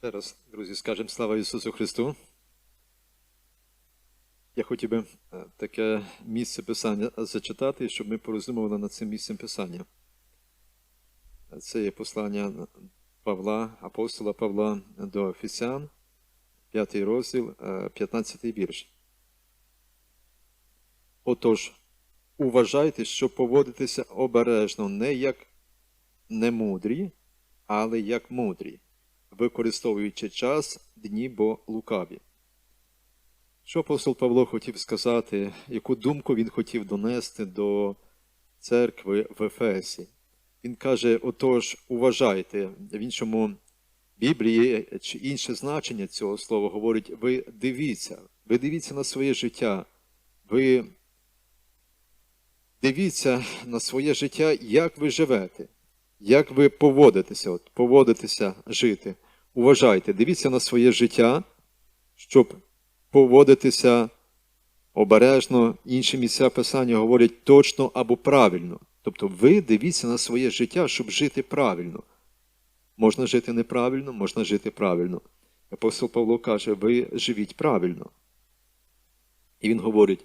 Ще раз, друзі, скажемо слава Ісусу Христу. Я хотів би е, таке місце Писання зачитати, щоб ми порозумували над цим місцем Писання. Це є послання Павла, апостола Павла до Офісян, 5 розділ, е, 15 вірш. Отож, уважайте, щоб поводитися обережно, не як немудрі, але як мудрі, використовуючи час, дні бо лукаві. Що апостол Павло хотів сказати, яку думку він хотів донести до церкви в Ефесі? Він каже: отож, уважайте, в іншому Біблії чи інше значення цього слова говорить: ви дивіться, ви дивіться на своє життя, ви дивіться на своє життя, як ви живете, як ви поводитеся, от, поводитеся жити. Уважайте, дивіться на своє життя, щоб поводитися обережно, інші місця писання говорять точно або правильно. Тобто ви дивіться на своє життя, щоб жити правильно. Можна жити неправильно, можна жити правильно. Апостол Павло каже, ви живіть правильно. І він говорить,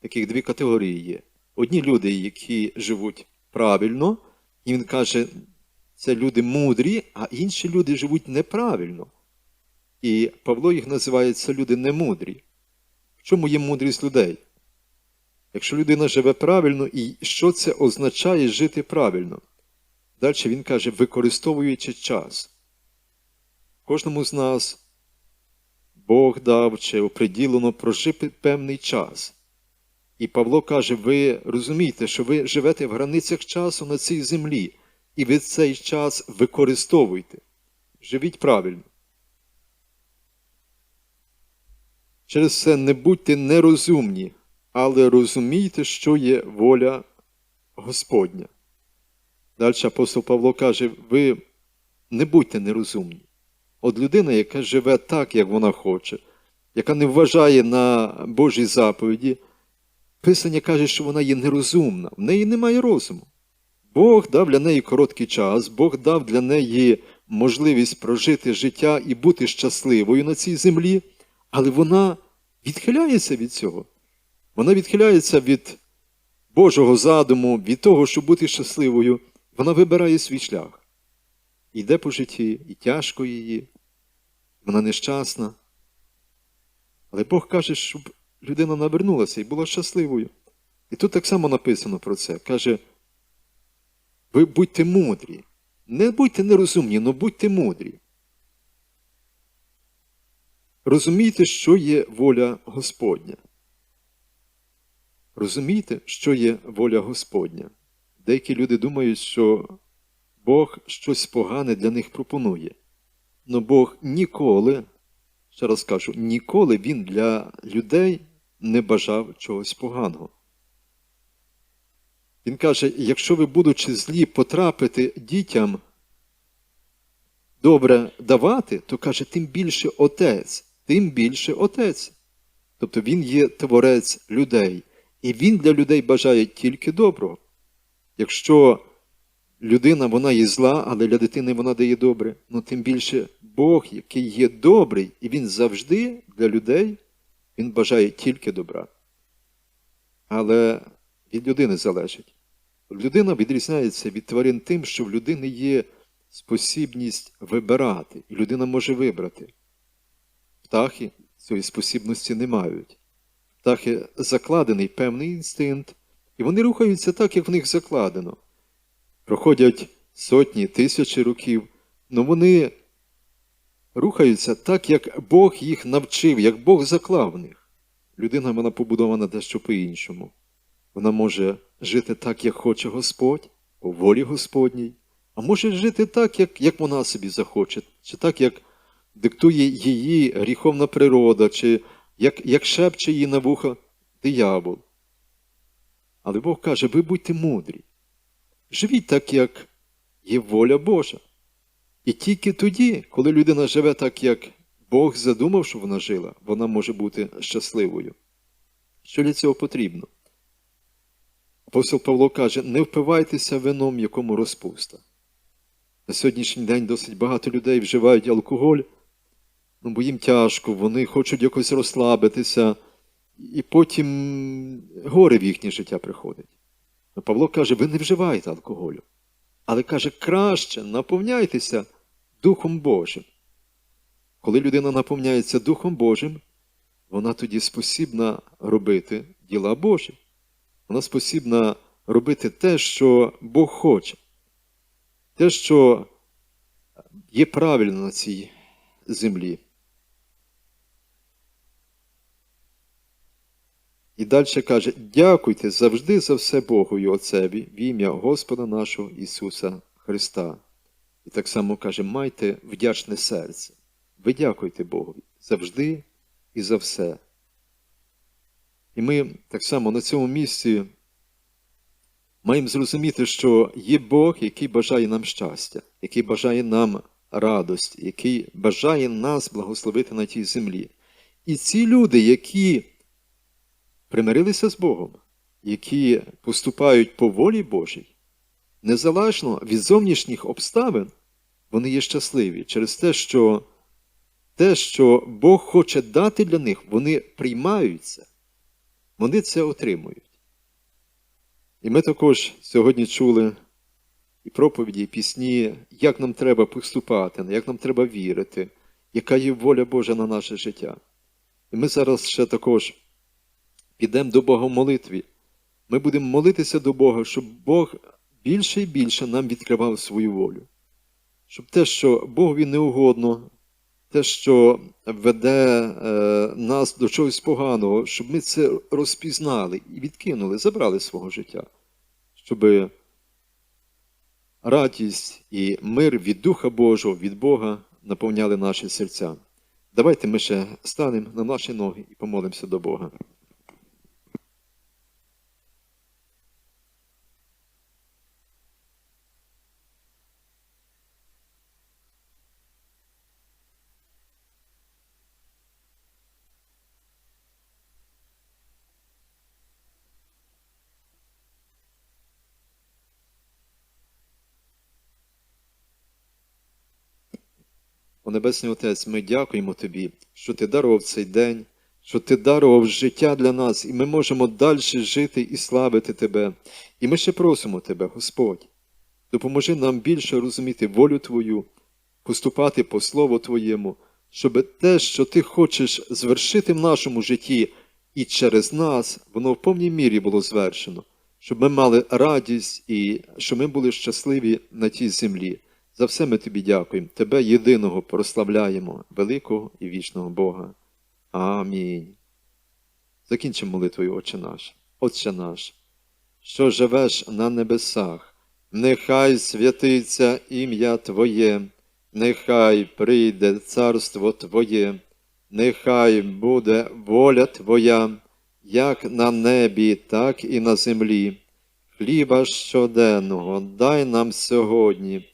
таких дві категорії є. Одні люди, які живуть правильно, і він каже, це люди мудрі, а інші люди живуть неправильно. І Павло їх називає це люди немудрі. В чому є мудрість людей? Якщо людина живе правильно, і що це означає жити правильно? Далі він каже, використовуючи час. Кожному з нас Бог дав чи оприділено прожити певний час. І Павло каже, ви розумієте, що ви живете в границях часу на цій землі, і ви цей час використовуйте. Живіть правильно. Через це не будьте нерозумні, але розумійте, що є воля Господня. Далі апостол Павло каже: ви не будьте нерозумні. От людина, яка живе так, як вона хоче, яка не вважає на Божі заповіді, Писання каже, що вона є нерозумна, в неї немає розуму. Бог дав для неї короткий час, Бог дав для неї можливість прожити життя і бути щасливою на цій землі, але вона відхиляється від цього. Вона відхиляється від Божого задуму, від того, щоб бути щасливою. Вона вибирає свій шлях. Йде по житті, і тяжко її, вона нещасна. Але Бог каже, щоб людина навернулася і була щасливою. І тут так само написано про це. Каже, ви будьте мудрі. Не будьте нерозумні, але будьте мудрі. Розумійте, що є воля Господня. Розумійте, що є воля Господня. Деякі люди думають, що Бог щось погане для них пропонує. Но Бог ніколи, ще раз кажу, ніколи Він для людей не бажав чогось поганого. Він каже: якщо ви, будучи злі, потрапите дітям добре давати, то каже, тим більше отець, тим більше отець. Тобто він є творець людей, і він для людей бажає тільки доброго. Якщо людина вона є зла, але для дитини вона дає добре, ну тим більше Бог, який є добрий, і він завжди для людей, він бажає тільки добра. Але від людини залежить. Людина відрізняється від тварин тим, що в людини є спосібність вибирати, і людина може вибрати. Птахи цієї спосібності не мають. Птахи закладений певний інстинкт, і вони рухаються так, як в них закладено. Проходять сотні, тисячі років, але вони рухаються так, як Бог їх навчив, як Бог заклав в них. Людина вона побудована дещо по-іншому. Вона може жити так, як хоче Господь, по волі Господній, а може жити так, як, як вона собі захоче, чи так, як диктує її гріховна природа, чи як, як шепче її на вуха диявол. Але Бог каже, ви будьте мудрі. Живіть так, як є воля Божа. І тільки тоді, коли людина живе так, як Бог задумав, щоб вона жила, вона може бути щасливою. Що для цього потрібно? Апостол Павло каже, не впивайтеся вином, якому розпуста. На сьогоднішній день досить багато людей вживають алкоголь, ну, бо їм тяжко, вони хочуть якось розслабитися, і потім горе в їхнє життя приходить. Ну, Павло каже, ви не вживаєте алкоголю. Але каже, краще наповняйтеся Духом Божим. Коли людина наповняється Духом Божим, вона тоді спосібна робити діла Божі. Вона спосібна робити те, що Бог хоче, те, що є правильно на цій землі. І далі каже: дякуйте завжди за все Богу і Отцеві в ім'я Господа нашого Ісуса Христа. І так само каже, майте вдячне серце. Ви дякуйте Богові завжди і за все. І ми так само на цьому місці маємо зрозуміти, що є Бог, який бажає нам щастя, який бажає нам радость, який бажає нас благословити на тій землі. І ці люди, які примирилися з Богом, які поступають по волі Божій, незалежно від зовнішніх обставин, вони є щасливі через те, що те, що Бог хоче дати для них, вони приймаються, вони це отримують. І ми також сьогодні чули і проповіді, і пісні, як нам треба поступати, як нам треба вірити, яка є воля Божа на наше життя. І ми зараз ще також підемо до Бога в молитві. Ми будемо молитися до Бога, щоб Бог більше і більше нам відкривав свою волю. Щоб те, що Богові не угодно, те, що веде е, нас до чогось поганого, щоб ми це розпізнали і відкинули, забрали свого життя, щоб радість і мир від Духа Божого, від Бога наповняли наші серця. Давайте ми ще станемо на наші ноги і помолимося до Бога. Небесний Отець, ми дякуємо Тобі, що Ти дарував цей день, що Ти дарував життя для нас, і ми можемо далі жити і славити Тебе. І ми ще просимо Тебе, Господь, допоможи нам більше розуміти волю Твою, поступати по Слову Твоєму, щоб те, що Ти хочеш звершити в нашому житті, і через нас воно в повній мірі було звершено, щоб ми мали радість і щоб ми були щасливі на тій землі. За все ми тобі дякуємо, Тебе єдиного прославляємо, великого і вічного Бога. Амінь. Закінчимо молитвою, Отче наш, Отче наш, що живеш на небесах, нехай святиться ім'я Твоє, нехай прийде царство Твоє, нехай буде воля Твоя, як на небі, так і на землі. Хліба щоденного дай нам сьогодні